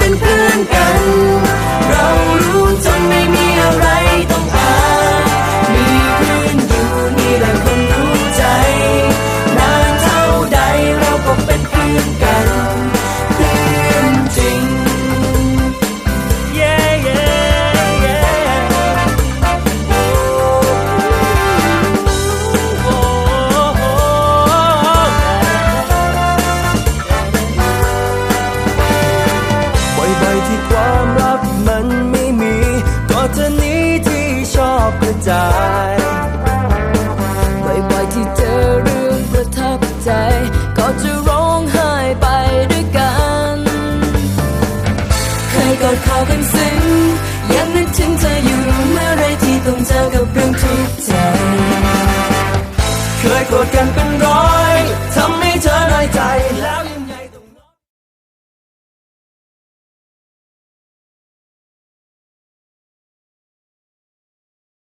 เป็นเพื่อนกัน เรา ที่ความรักมันไม่มี ก็เธอนี้ที่ชอบกระจายบ่อยๆที่เจอเรื่องประทับใจ ก็จะร้องไห้ไปด้วยกัน เคยกอดคอกันซึ้งยังนึกถึงเธออยู่เมื่อไรที่ต้องเจอกับเรื่องทุกข์ใจ เคยโกรธกันเป็นร้อย